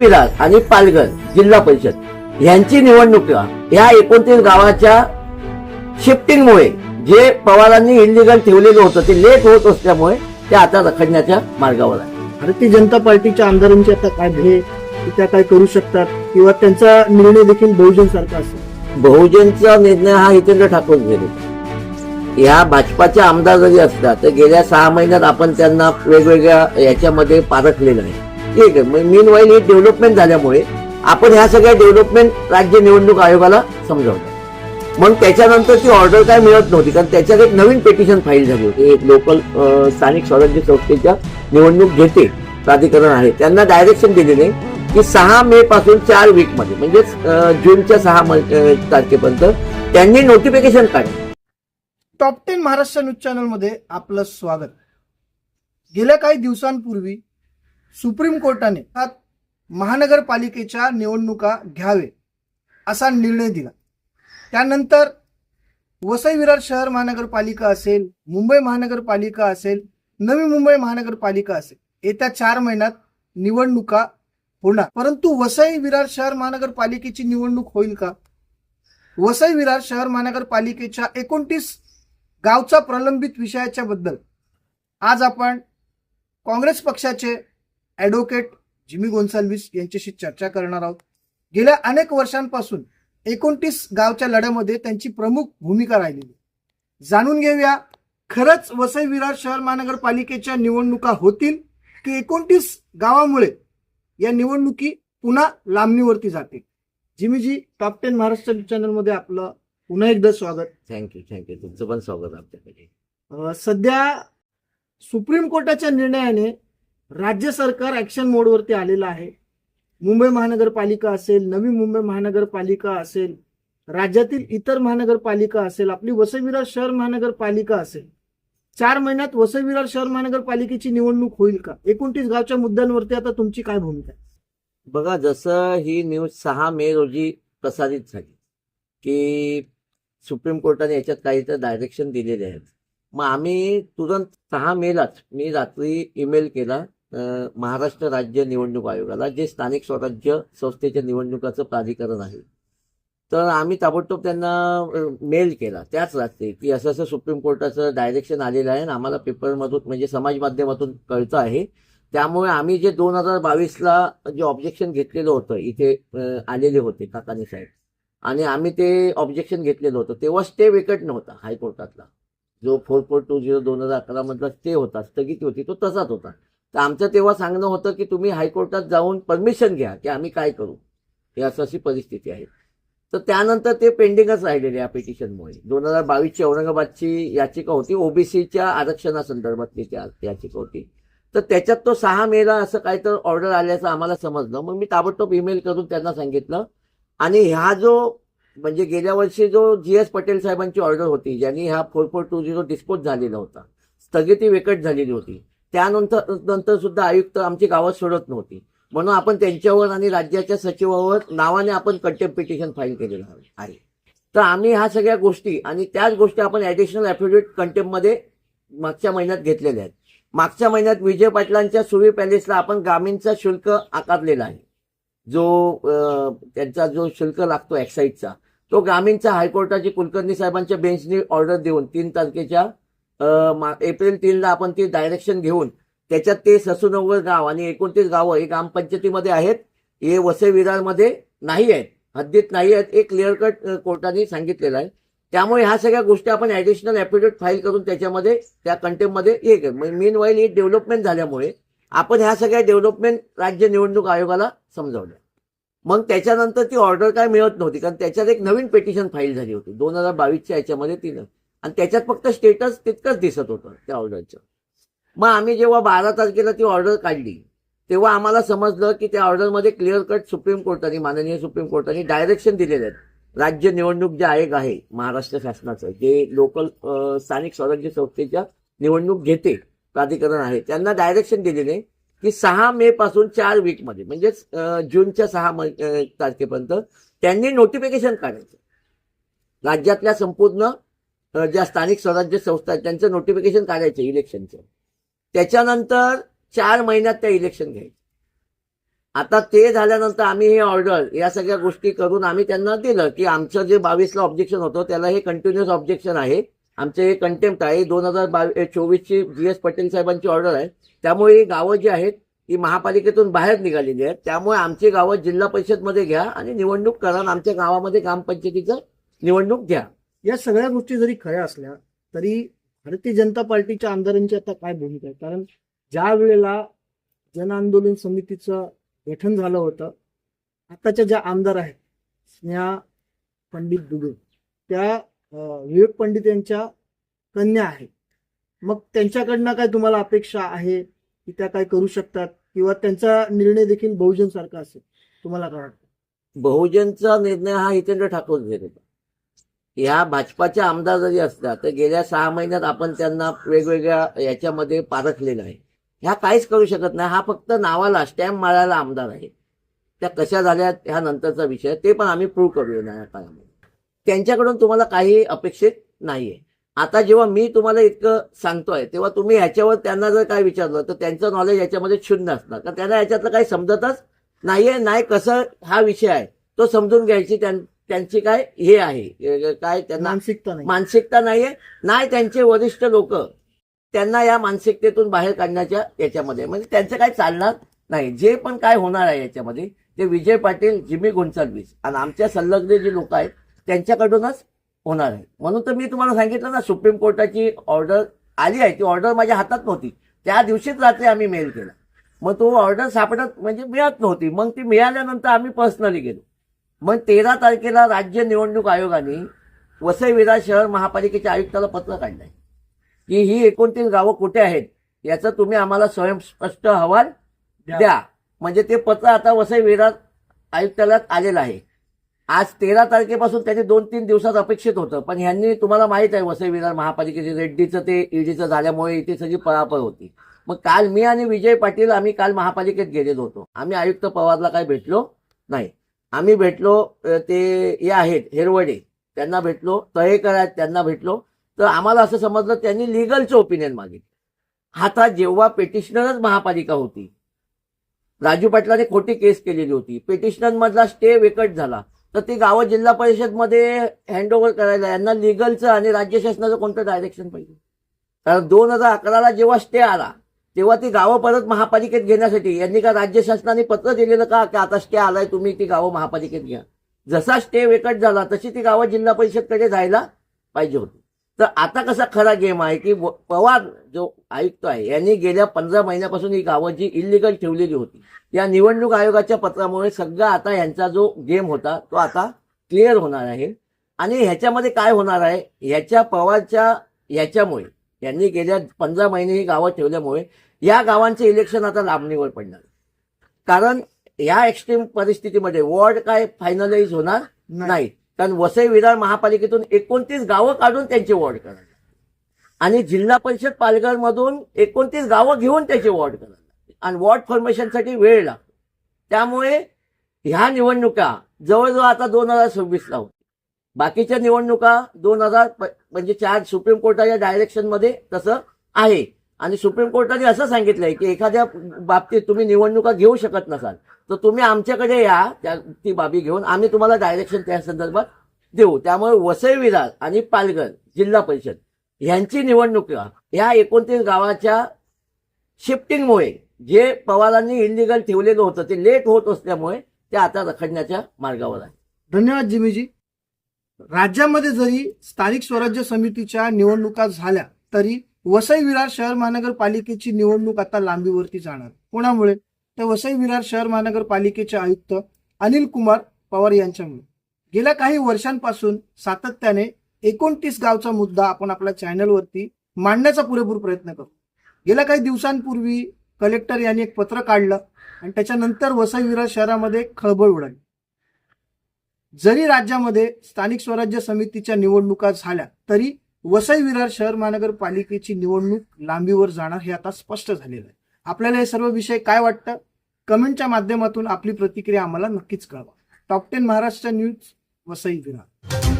विरार आणि पालघर जिल्हा परिषद. यांची निवडणुका ह्या एकोणतीस गावाच्या शिफ्टिंगमुळे जे पवारांनी इलिगल ठेवलेलं होतं ते लेट होत असल्यामुळे ते आता रखडण्याच्या मार्गावर आहे. भारतीय जनता पार्टीच्या आमदारांची आता काय की त्या काय करू शकतात? किंवा त्यांचा निर्णय देखील बहुजन सारखा असेल? बहुजनचा निर्णय हा हितेंद्र ठाकूर घेतला या भाजपाचे आमदार जरी असला तर गेल्या सहा महिन्यात आपण त्यांना वेगवेगळ्या याच्यामध्ये पारखलेलं आहे. ठीक आहे. मीन वाईल ही डेव्हलपमेंट झाल्यामुळे आपण ह्या सगळ्या डेव्हलपमेंट राज्य निवडणूक आयोगाला समजावलं. मग त्याच्यानंतर ती ऑर्डर काय मिळत नव्हती कारण त्याच्यात एक नवीन पेटिशन फाईल झाली होती. एक लोकल स्थानिक स्वराज्य संस्थेच्या निवडणूक घेते प्राधिकरण आहे. त्यांना डायरेक्शन दिलेले की सहा मे पासून चार वीकमध्ये म्हणजेच जूनच्या सहा तारखेपर्यंत त्यांनी नोटिफिकेशन काढले. टॉप टेन महाराष्ट्र न्यूज चॅनलमध्ये आपलं स्वागत. गेल्या काही दिवसांपूर्वी सुप्रीम कोर्टाने महानगरपालिकेच्या निवडणुका घ्यावे असा निर्णय दिला. त्यानंतर वसई विरार शहर महानगरपालिका असेल मुंबई महानगरपालिका असेल नवी मुंबई महानगरपालिका असेल येत्या चार महिन्यात निवडणुका होणार. परंतु वसई विरार शहर महानगरपालिकेची निवडणूक होईल का? वसई विरार शहर महानगरपालिकेच्या एकोणतीस गावचा प्रलंबित विषयाच्या बद्दल आज आपण काँग्रेस पक्षाचे ॲडव्होकेट जिमी गोन्साल्विस यांच्याशी चर्चा करणार आहोत. गेल्या अनेक वर्षांपासून एकोणतीस गावच्या लढ्यामध्ये त्यांची प्रमुख भूमिका राहिलेली. जाणून घेऊया खरंच वसई विरार शहर महानगरपालिकेच्या निवडणुका होतील की एकोणतीस गावामुळे या निवडणुकी पुन्हा लांबणीवरती जातील? जिमीजी टॉप टेन महाराष्ट्र चॅनलमध्ये आपलं पुन्हा एकदा स्वागत. थँक्यू थँक्यू तुमचं पण स्वागत आमच्याकडे सध्या सुप्रीम कोर्टाच्या निर्णयाने राज्य सरकार ऍक्शन मोडवरती आलेलं आहे. मुंबई महानगरपालिका असेल नवी मुंबई महानगरपालिका असेल राज्यातील इतर महानगरपालिका असेल आपली वसईविरार शहर महानगरपालिका असेल चार महिन्यात वसईविरार शहर महानगरपालिकेची निवडणूक होईल का? एकोणतीस गावच्या मुद्द्यांवरती आता तुमची काय भूमिका आहे? बघा जसं ही न्यूज सहा मे रोजी प्रसारित झाली की सुप्रीम कोर्टाने याच्यात काही तर डायरेक्शन दिलेले आहेत. मग आम्ही तुरंत सहा मेलाच मी रात्री ईमेल केला महाराष्ट्र राज्य निवडणूक आयोगाला जे स्थानिक स्वराज्य संस्थेच्या निवडणुकाचं प्राधिकरण आहे. तर आम्ही ताबडतोब त्यांना मेल केला. त्याच रात्री की असं असं सुप्रीम कोर्टाचं डायरेक्शन आलेलं आहे आणि आम्हाला पेपरमधून म्हणजे समाज माध्यमातून कळतं आहे. त्यामुळे आम्ही जे दोन हजार बावीसला जे ऑब्जेक्शन घेतलेलं होतं इथे आलेले होते काकानी साहेब. आणि आम्ही ते ऑब्जेक्शन घेतलेलं होतं. तेव्हा स्टे वेकट नव्हता हायकोर्टातला. जो फोर फोर टू झिरो दोन हजार अकरामधला स्टे होता स्थगिती होती तो तसाच होता. तर आमचं तेव्हा सांगणं होतं की तुम्ही हायकोर्टात जाऊन परमिशन घ्या की आम्ही काय करू. हे असं अशी परिस्थिती आहे. तर त्यानंतर ते पेंडिंगच राहिलेले या पिटिशनमुळे. दोन हजार बावीसची औरंगाबादची याचिका होती. ओबीसीच्या आरक्षणासंदर्भातली त्या याचिका होती. तर त्याच्यात तो सहा मेला असं काय तर ऑर्डर आल्याचं आम्हाला समजलं. मग मी ताबडतोब ईमेल करून त्यांना सांगितलं. आणि ह्या जो म्हणजे गेल्या वर्षी जो जी एस पटेल साहेबांची ऑर्डर होती ज्यांनी ह्या four four two zero dispose झालेला होता स्थगिती वेकट झालेली होती त्यानंतर नंतर सुद्धा आयुक्त आमची गावात सोडत नव्हती. म्हणून आपण त्यांच्यावर आणि राज्याच्या सचिवावर नावाने आपण कंटेम्प पिटिशन फाईल केलेलं आहे. तर आम्ही ह्या सगळ्या गोष्टी आणि त्याच गोष्टी आपण ॲडिशनल ॲफिडेविट कंटेम्पमध्ये मागच्या महिन्यात घेतलेल्या आहेत. मागच्या महिन्यात विजय पाटलांच्या सुवी पॅलेसला आपण ग्रामीणचा शुल्क आकारलेला आहे. जो त्यांचा जो शुल्क लागतो एक्साईजचा तो ग्रामीणचा हायकोर्टाची कुलकर्णी साहेबांच्या बेंचनी ऑर्डर देऊन तीन तारखेच्या एप्रिल तीनला आपण ती डायरेक्शन घेऊन त्याच्यात ते ससूनव्वद गाव आणि एकोणतीस गावं हे ग्रामपंचायतीमध्ये आहेत. हे वसे विरारमध्ये नाही आहेत. हद्दीत नाही आहेत. एक क्लिअर कट कोर्टाने सांगितलेलं आहे. त्यामुळे ह्या सगळ्या गोष्टी आपण ऍडिशनल ॲफिडेविट फाईल करून त्याच्यामध्ये त्या कंटेम्पमध्ये हे मेन वाईल ही डेव्हलपमेंट झाल्यामुळे आपण ह्या सगळ्या डेव्हलपमेंट राज्य निवडणूक आयोगाला समजावल्या मग त्याच्यानंतर ती ऑर्डर काय मिळत नव्हती. कारण त्याच्यात एक नवीन पेटिशन फाईल झाली होती. दोन हजार बावीसच्या याच्यामध्ये तिनं आणि त्याच्यात फक्त स्टेटस तितकंच दिसत होतं त्या ऑर्डरचं मग आम्ही जेव्हा बारा तारखेला ती ऑर्डर काढली तेव्हा आम्हाला समजलं की त्या ऑर्डरमध्ये क्लिअर कट सुप्रीम कोर्टाने माननीय सुप्रीम कोर्टाने डायरेक्शन दिलेले आहेत. राज्य निवडणूक जे आयोग आहे महाराष्ट्र शासनाचं जे लोकल स्थानिक स्वराज्य संस्थेच्या निवडणूक घेते प्राधिकरण आहे त्यांना डायरेक्शन दिलेले की सहा मे पासून चार वीकमध्ये म्हणजेच जूनच्या सहा तारखेपर्यंत त्यांनी नोटिफिकेशन काढायचं. राज्यातल्या संपूर्ण ज्या स्थानिक स्वराज्य संस्था आहेत त्यांचं नोटिफिकेशन काढायचं इलेक्शनचं त्याच्यानंतर चार महिन्यात त्या इलेक्शन घ्यायचं. आता ते झाल्यानंतर आम्ही हे ऑर्डर या सगळ्या गोष्टी करून आम्ही त्यांना दिलं की आमचं जे बावीसला ऑब्जेक्शन होतं त्याला हे कंटिन्युअस ऑब्जेक्शन आहे. आमचे हे कंटेम्प्ट आहे. दोन हजार बावीस चोवीसची जी एस पटेल साहेबांची ऑर्डर आहे. त्यामुळे ही गावं जी आहेत ही महापालिकेतून बाहेर निघालेली आहेत. त्यामुळे आमची गावं जिल्हा परिषदमध्ये घ्या आणि निवडणूक करा आमच्या गावामध्ये ग्रामपंचायतीचं निवडणूक घ्या. या सगळ्या गोष्टी जरी खऱ्या असल्या तरी भारतीय जनता पार्टीच्या आमदारांची आता काय भूमिका आहे? कारण ज्या वेळेला जन आंदोलन समितीचं गठन झालं होतं आताच्या ज्या आमदार आहेत स्नेहा पंडित दुबे त्या विवेक पंडित यांच्या कन्या आहेत. मग त्यांच्याकडनं काय तुम्हाला अपेक्षा आहे की त्या काय करू शकतात? किंवा त्यांचा निर्णय देखील बहुजन सारखा असेल तुम्हाला काय वाटतं? बहुजनचा निर्णय हा हितेंद्र ठाकूर घेत होता ह्या भाजपाच्या आमदार जरी असल्या तर गेल्या सहा महिन्यात आपण त्यांना वेगवेगळ्या याच्यामध्ये पारखलेलं आहे. ह्या काहीच करू शकत नाही. हा फक्त नावाला स्टॅम्प मारायला आमदार आहे. त्या कशा झाल्या ह्या नंतरचा विषय ते पण आम्ही प्रूव्ह करू या काळामध्ये. त्यांच्याकडून तुम्हाला काही अपेक्षित नाहीये. आता जेव्हा मी तुम्हाला इतकं सांगतोय तेव्हा तुम्ही ह्याच्यावर त्यांना जर काय विचारलं तर त्यांचं नॉलेज याच्यामध्ये शून्य असणार तर त्यांना याच्यातलं काही समजतच नाहीये? नाही कसं हा विषय आहे तो समजून घ्यायची त्यां- त्यांची काय हे आहे. काय त्यांना मानसिकता नाही. मानसिकता नाहीये. नाही त्यांचे वरिष्ठ लोक त्यांना या मानसिकतेतून बाहेर काढण्याच्या याच्यामध्ये. म्हणजे त्यांचं काय चालणार नाही. जे पण काय होणार आहे याच्यामध्ये ते विजय पाटील जिमी गोंचालवीस आणि आमच्या संलग्न जे लोक आहेत त्यांच्याकडूनच होणार आहे. म्हणून तर मी तुम्हाला सांगितलं ना सुप्रीम कोर्टाची ऑर्डर आली आहे. ती ऑर्डर माझ्या हातात नव्हती. त्या दिवशीच रात्री आम्ही मेल केला. मग तो ऑर्डर सापडत म्हणजे मिळत नव्हती. मग ती मिळाल्यानंतर आम्ही पर्सनली गेलो. मग तेरा तारखेला राज्य निवडणूक आयोगाने वसई विरार शहर महापालिकेच्या आयुक्ताला पत्र काढलंय. की ही एकोणतीस गावं कुठे आहेत याचं तुम्ही आम्हाला स्वयंस्पष्ट अहवाल द्या. म्हणजे ते पत्र आता वसई विरार आयुक्तालयात आलेलं आहे. आज तेरा तारखेपासून त्यांनी दोन तीन दिवसात अपेक्षित होतं पण ह्यांनी तुम्हाला माहीत आहे वसई विरार महापालिकेचे रेड्डीचं ते ईडीचं झाल्यामुळे इथे सगळी पळापळ होती. मग काल मी आणि विजय पाटील आम्ही काल महापालिकेत गेलेलो होतो. आम्ही आयुक्त पवारला काही भेटलो नाही. आम्ही भेटलो ते हे आहेत हेरवडे. त्यांना भेटलो तळेकर आहेत त्यांना भेटलो. तर आम्हाला असं समजलं त्यांनी लिगलचं ओपिनियन मागितलं. आता जेव्हा पेटिशनरच महापालिका होती राजू पाटलाने खोटी केस केलेली होती. पेटिशनर मधला स्टे वेकट झाला. तर ती गावं जिल्हा परिषदमध्ये हँडओव्हर करायला यांना लिगलचं आणि राज्य शासनाचं कोणतं डायरेक्शन पाहिजे? कारण दोन हजार अकराला जेव्हा स्टे आला तेव्हा ती गावं परत महापालिकेत घेण्यासाठी यांनी का राज्य शासनाने पत्र दिलेलं का? की आता स्टे आलाय तुम्ही ती गावं महापालिकेत घ्या. जसा स्टे वेकट झाला तशी ती गावं जिल्हा परिषदकडे जायला पाहिजे होती. तर आता कसा खरा गेम आहे की पवार जो आयुक्त आहे यांनी गेल्या पंधरा महिन्यापासून ही गावं जी इलिगल ठेवलेली होती या निवडणूक आयोगाच्या पत्रामुळे सगळा आता यांचा जो गेम होता तो आता क्लिअर होणार आहे. आणि ह्याच्यामध्ये काय होणार आहे? ह्याच्या पवारच्या ह्याच्यामुळे यांनी गेल्या पंधरा महिने ही गावं ठेवल्यामुळे या गावांचे इलेक्शन आता लांबणीवर पडणार. कारण या एक्स्ट्रीम परिस्थितीमध्ये वॉर्ड काय फायनलाइज होणार नाही. कारण वसई विरार महापालिकेतून एकोणतीस गावं काढून त्यांचे वॉर्ड करायला आणि जिल्हा परिषद पालघर मधून एकोणतीस गावं घेऊन त्याचे वॉर्ड करायला आणि वॉर्ड फॉर्मेशनसाठी वेळ लागतो. त्यामुळे ह्या निवडणुका जवळजवळ आता दोन हजार सव्वीसला होती बाकीच्या निवडणुका दोन हजार म्हणजे चार सुप्रीम कोर्टाच्या डायरेक्शनमध्ये तसं आहे. आणि सुप्रीम कोर्टाने असं सांगितलंय की एखाद्या बाबतीत तुम्ही निवडणुका घेऊ शकत नसाल तर तुम्ही आमच्याकडे या त्या ती बाबी घेऊन आम्ही तुम्हाला डायरेक्शन त्या संदर्भात देऊ. त्यामुळे वसई विरार आणि पालघर जिल्हा परिषद ह्यांची निवडणुका ह्या एकोणतीस गावाच्या शिफ्टिंगमुळे जे पवारांनी इलिगल ठेवलेलं होतं ते लेट होत असल्यामुळे ते आता रखडण्याच्या मार्गावर आहे. धन्यवाद जिमीजी. राज्यामध्ये जरी स्थानिक स्वराज्य समितीच्या निवडणुका झाल्या तरी वसई विरार शहर महानगरपालिकेची निवडणूक आता लांबीवरती जाणार. कोणामुळे? तर वसई विरार शहर महानगरपालिकेचे आयुक्त अनिल कुमार पवार यांच्यामुळे. गेल्या काही वर्षांपासून सातत्याने एकोणतीस गावचा मुद्दा आपण आपल्या चॅनलवरती मांडण्याचा पुरेपूर प्रयत्न करू. गेल्या काही दिवसांपूर्वी कलेक्टर यांनी एक पत्र काढलं आणि त्याच्यानंतर वसई विरार शहरामध्ये खळबळ उडाली. जरी राज्यामध्ये स्थानिक स्वराज्य समितीच्या निवडणुका झाल्या तरी वसई विरार शहर महानगरपालिकेची निवडणूक लांबीवर जाणार हे आता स्पष्ट झालेलं आहे. आपल्याला हे सर्व विषय काय वाटतं? कमेंटच्या माध्यमातून आपली प्रतिक्रिया आम्हाला नक्कीच कळवा. Top ten Maharashtra news Vasai Virar.